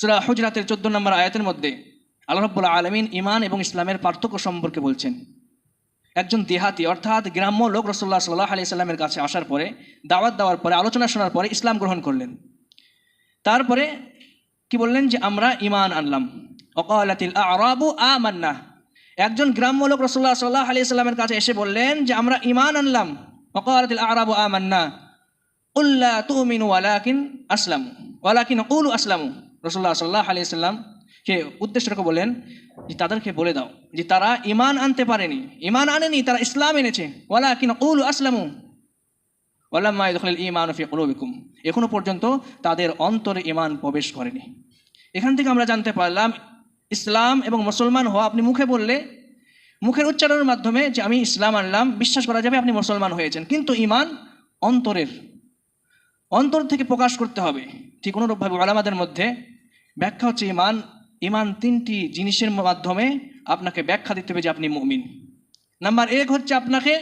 সুরা হুজরাতের চোদ্দ নম্বর আয়াতের মধ্যে আল্লাহ রব্বুল আলমিন ইমান এবং ইসলামের পার্থক্য সম্পর্কে বলছেন। একজন দেহাতি অর্থাৎ গ্রাম্য লোক রসল্লাহ সাল্লাহ আলি সাল্লামের কাছে আসার পরে, দাওয়াত দেওয়ার পরে, আলোচনা শোনার পরে ইসলাম গ্রহণ করলেন। তারপরে কি বললেন যে, আমরা ইমান আনলাম। অকালাতিল আরাবু আ মান্না একজন গ্রাম্য লোক রসল্লাহ সাল্লাহ আলি সাল্লামের কাছে এসে বললেন যে, আমরা ইমান আনলাম। অকালাতিল আরাবু আ মান্না উল্লা তুমিন ওয়ালাকিন আসলাম। ওয়ালাকিন উলু আসলামু। রসল্লাহ সাল্লাহ আলি কে উদ্দেশ্য রেখে বলেন যে তাদেরকে বলে দাও যে তারা ইমান আনতে পারেনি। ইমান আনেনি, তারা ইসলাম এনেছে। ওয়ালাকিন উলু আসলামু। ওয়ালাম্মা ইদখুল ইমান ফি এখনও পর্যন্ত তাদের অন্তরে ইমান প্রবেশ করেনি। এখান থেকে আমরা জানতে পারলাম, ইসলাম এবং মুসলমান হওয়া আপনি মুখে বললে, মুখের উচ্চারণের মাধ্যমে যে আমি ইসলাম আনলাম, বিশ্বাস করা যাবে আপনি মুসলমান হয়েছেন। কিন্তু ইমান অন্তরের, অন্তর থেকে প্রকাশ করতে হবে। ঠিক অনুরূপভাবে আলামাদের মধ্যে ব্যাখ্যা হচ্ছে ইমান ইমান তিনটি জিনিসের মাধ্যমে আপনাকে ব্যাখ্যা দিতে হবে যে আপনি মুমিন। নাম্বার এক হচ্ছে আপনাকে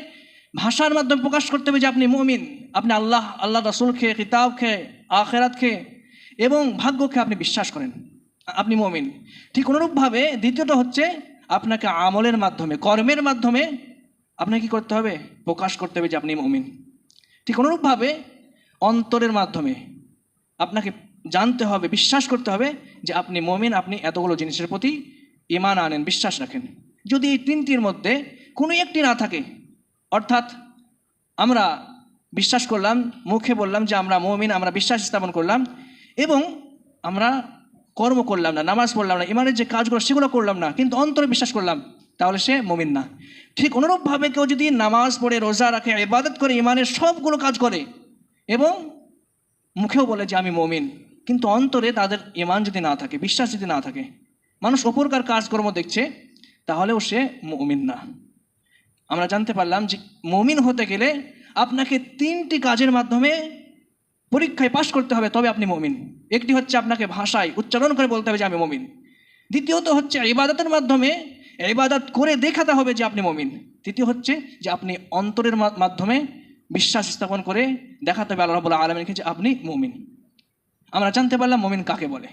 ভাষার মাধ্যমে প্রকাশ করতে হবে যে আপনি মুমিন। আপনি আল্লাহ আল্লাহ রসুল খেয়ে কিতাব খেয়ে, আখেরাত খেয়ে এবং ভাগ্যকে আপনি বিশ্বাস করেন, আপনি মমিন। ঠিক অনুরূপভাবে দ্বিতীয়টা হচ্ছে আপনাকে আমলের মাধ্যমে, কর্মের মাধ্যমে আপনাকে কি করতে হবে? প্রকাশ করতে হবে যে আপনি মমিন। ঠিক অনুরূপভাবে অন্তরের মাধ্যমে আপনাকে জানতে হবে, বিশ্বাস করতে হবে যে আপনি মমিন, আপনি এতগুলো জিনিসের প্রতি ইমান আনেন, বিশ্বাস রাখেন। যদি এই তিনটির মধ্যে কোনো একটি না থাকে, অর্থাৎ আমরা বিশ্বাস করলাম, মুখে বললাম যে আমরা মমিন, আমরা বিশ্বাস স্থাপন করলাম, এবং আমরা কর্ম করলাম না, নামাজ পড়লাম না, ইমানের যে কাজগুলো সেগুলো করলাম না, কিন্তু অন্তরে বিশ্বাস করলাম, তাহলে সে মমিন না। ঠিক অনুরূপভাবে কেউ যদি নামাজ পড়ে, রোজা রাখে, ইবাদত করে, ইমানের সবগুলো কাজ করে, এবং মুখেও বলে যে আমি মমিন, কিন্তু অন্তরে তাদের ইমান যদি না থাকে, বিশ্বাস যদি না থাকে, মানুষ অপরকার কাজকর্ম দেখছে, তাহলেও সে মমিন না। আমরা জানতে পারলাম যে মমিন হতে গেলে আপনাকে তিনটি কাজের মাধ্যমে পরীক্ষায় পাশ করতে হবে, তবে আপনি মমিন। একটি হচ্ছে আপনাকে ভাষায় উচ্চারণ করে বলতে হবে যে আমি মমিন। দ্বিতীয়ত হচ্ছে ইবাদতের মাধ্যমে ইবাদত করে দেখাতে হবে যে আপনি মমিন। তৃতীয় হচ্ছে যে আপনি অন্তরের মাধ্যমে বিশ্বাস স্থাপন করে দেখাতে হবে আল্লাহ রাবুল্লাহ আলমের কাছে আপনি মমিন। আমরা জানতে পারলাম মমিন কাকে বলে।